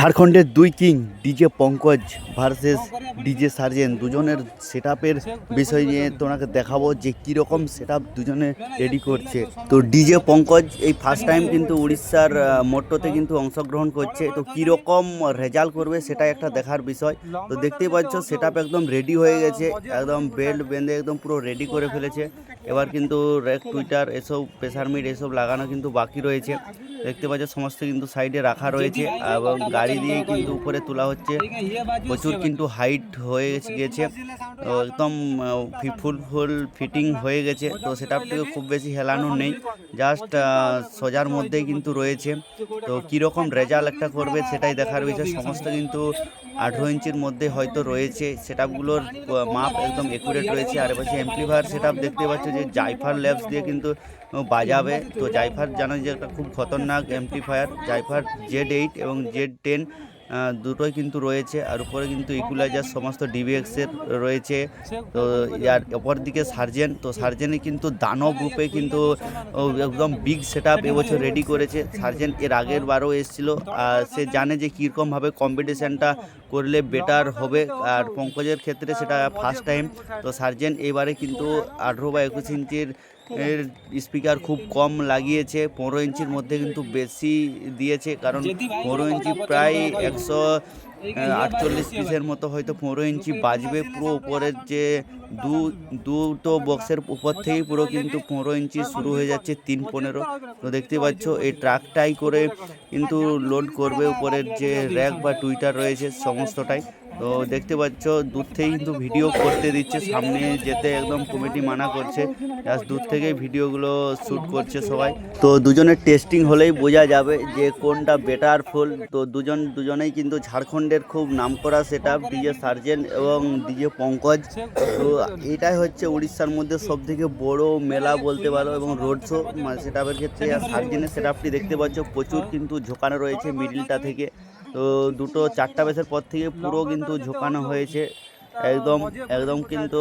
ঝাড়খণ্ডের দুই king, DJ Pankaj versus DJ Sarjen, দুজনের সেট বিষয় নিয়ে তোমাকে দেখাবো যে কীরকম সেট আপ দুজনে রেডি করছে। তো ডিজে পঙ্কজ এই ফার্স্ট টাইম কিন্তু উড়িষ্যার মোট্টোতে কিন্তু অংশগ্রহণ করছে। তো কীরকম রেজাল্ট করবে সেটা একটা দেখার বিষয়। তো দেখতেই পাচ্ছ সেট একদম রেডি হয়ে গেছে, একদম বেল্ট বেঁধে একদম পুরো রেডি করে ফেলেছে। এবার কিন্তু রেক টুইটার এসব প্রেসার মিট এসব লাগানো কিন্তু বাকি রয়েছে। দেখতে পাচ্ছ, সমস্ত কিন্তু সাইডে রাখা রয়েছে। এবং গাড়ি দিয়ে কিন্তু উপরে তোলা হচ্ছে। প্রচুর কিন্তু হাইট হয়ে গেছে। একদম ফুল ফুল ফিটিং হয়ে গেছে। তো সেটা খুব বেশি হেলানো নেই। জাস্ট সোজার মধ্যেই কিন্তু রয়েছে। তো কীরকম রেজাল্ট একটা করবে সেটাই দেখার বিষয়। সমস্ত কিন্তু আঠেরো ইঞ্চির মধ্যে হয়তো রয়েছে। সেটআপগুলোর মাপ একদম একুরেট রয়েছে। আর পাশে এমপ্লিফায়ার সেটআপ দেখতে পাচ্ছ যে জাইফার ল্যাবস দিয়ে কিন্তু বাজাবে। তো জাইফার জানো যে একটা খুব খতরনাক এমপ্লিফায়ার জাইফার জেড এইট এবং জেড টেন দুটোই কিন্তু রয়েছে, আর উপরে কিন্তু ইকুলাইজার সমস্ত ডিভিএক্সের রয়েছে। তো আর অপর দিকে সার্জেন তো সার্জেনে কিন্তু দানব গ্রুপে কিন্তু একদম বিগ সেট আপ এবছর রেডি করেছে। সার্জেন এর আগের বারও এসেছিল, আর সে জানে যে কীরকমভাবে কম্পিটিশানটা করলে বেটার হবে। আর পঙ্কজের ক্ষেত্রে সেটা ফার্স্ট টাইম তো সার্জেন এবারে কিন্তু আঠেরো বা একুশ ইঞ্চির এর স্পিকার খুব কম লাগিয়েছে। পনেরো ইঞ্চির মধ্যে কিন্তু বেশি দিয়েছে। কারণ পনেরো ইঞ্চি প্রায় একশো আটচল্লিশ পিসের মতো হয়তো পনেরো ইঞ্চি বাজবে পুরো উপরের যে দু দুটো বক্সের উপর থেকেই পুরো কিন্তু পনেরো ইঞ্চি শুরু হয়ে যাচ্ছে তিন পনেরো। তো দেখতে পাচ্ছ এই ট্রাকটাই করে কিন্তু লোড করবে উপরের যে র্যাক বা টুইটার রয়েছে সমস্তটাই। তো দেখতে পাচ্ছ দূর থেকে কিন্তু ভিডিও করতে দিচ্ছে সামনে যেতে একদম কমিটি মানা করছে। জাস্ট দূর থেকেই ভিডিওগুলো শ্যুট করছে সবাই। তো দুজনের টেস্টিং হলেই বোঝা যাবে যে কোনটা বেটার ফুল তো দুজন দুজনেই কিন্তু ঝাড়খণ্ডের খুব নাম করা সেট আপ ডিজে সার্জেন এবং ডিজে পঙ্কজ। তো এটাই হচ্ছে উড়িষ্যার মধ্যে সব থেকে বড় মেলা বলতে পারো এবং রোড শো সেট আপের ক্ষেত্রে সার্জেনের সেট আপটি দেখতে পাচ্ছ, প্রচুর কিন্তু ঝোঁকানো রয়েছে মিডিলটা থেকে। তো দুটো চারটা বেসের পর থেকে পুরো কিন্তু ঝোঁকানো হয়েছে। একদম একদম কিন্তু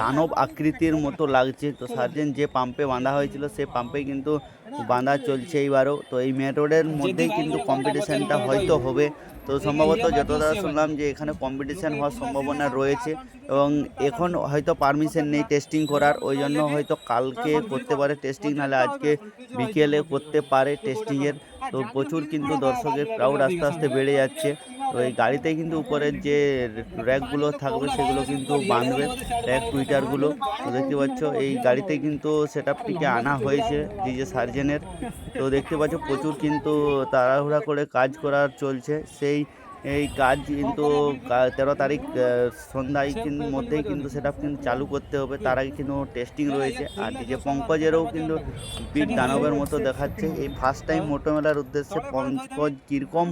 দানব আকৃতির মতো লাগছে। তো সার্জেন যে পাম্পে বাঁধা হয়েছিল, সে পাম্পে কিন্তু বাঁধা চলছে এইবারও। তো এই মেন রোডের মধ্যেই কিন্তু কম্পিটিশানটা হয়তো হবে। তো সম্ভবত যতটা শুনলাম যে এখানে কম্পিটিশান হওয়ার সম্ভাবনা রয়েছে এবং এখন হয়তো পারমিশন নেই টেস্টিং করার। ওই জন্য হয়তো কালকে করতে পারে টেস্টিং নাহলে আজকে বিকেলে করতে পারে টেস্টিংয়ের তো প্রচুর কিন্তু দর্শকের ক্রাউড আস্তে আস্তে বেড়ে যাচ্ছে। তো এই গাড়িতে কিন্তু উপরের যে র্যাকগুলো থাকবে সেগুলো কিন্তু বাঁধবে র্যাক টুইটারগুলো। তো দেখতে পাচ্ছ, এই গাড়িতে কিন্তু সেট আপটিকে আনা হয়েছে ডিজে সার্জেনের। তো দেখতে পাচ্ছ, প্রচুর কিন্তু তাড়াহুড়া করে কাজ করার চলছে। সেই, এই কাজ কিন্তু তেরো তারিখ সন্ধ্যায় কিন্তু মধ্যেই কিন্তু সেটা কিন্তু চালু করতে হবে। তার আগে কিন্তু টেস্টিং রয়েছে। আর ডিজে পঙ্কজেরও কিন্তু বীর দানবের মতো দেখাচ্ছে। এই ফার্স্ট টাইম মোটো মেলার উদ্দেশ্যে পঙ্কজ কীরকম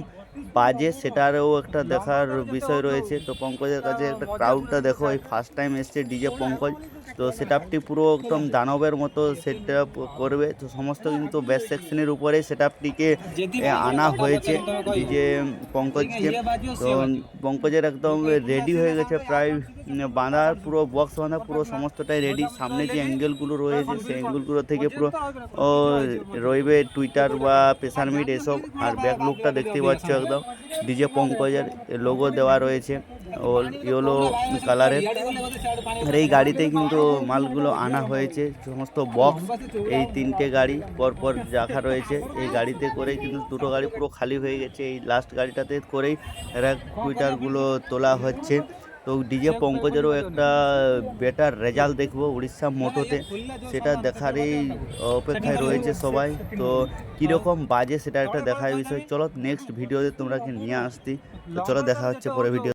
বাজে সেটারও একটা দেখার বিষয় রয়েছে। তো পঙ্কজের কাছে একটা ক্রাউডটা দেখো, এই ফার্স্ট টাইম এসছে ডিজে পঙ্কজ। তো সেট আপটি পুরো একদম দানবের মতো সেট করবে। তো সমস্ত কিন্তু বেস সেকশনের উপরে সেট আপটিকে আনা হয়েছে। ডিজে পঙ্কজকে তো পঙ্কজের একদম রেডি হয়ে গেছে প্রায় বাঁধার পুরো বক্স বাঁধা পুরো সমস্তটাই রেডি সামনে যে অ্যাঙ্গেলগুলো রয়েছে, সেই অ্যাঙ্গেলগুলো থেকে পুরো রইবে টুইটার বা প্রেসার মিট এসব। আর ব্যাক লুকটা দেখতে পাচ্ছ একদম। ডিজে পঙ্কজের লোগো দেওয়া রয়েছে। ইয়েলো কালারের। আর এই গাড়িতেই কিন্তু মালগুলো আনা হয়েছে। সমস্ত বক্স এই তিনটে গাড়ি পরপর রাখা রয়েছে। এই গাড়িতে করে কিন্তু দুটো গাড়ি পুরো খালি হয়ে গেছে। এই লাস্ট গাড়িটাতে করেই র্যাক টুইটারগুলো তোলা হচ্ছে। তো ডিজে পঙ্কজেরও একটা বেটার রেজাল্ট দেখব উড়িষ্যা মোটোতে। সেটা দেখারই অপেক্ষায় রয়েছে সবাই। তো কীরকম বাজে সেটা একটা দেখার বিষয়। চলো নেক্সট ভিডিওতে তোমরা কি নিয়ে আসতি? তো চলো দেখা হচ্ছে পরে ভিডিও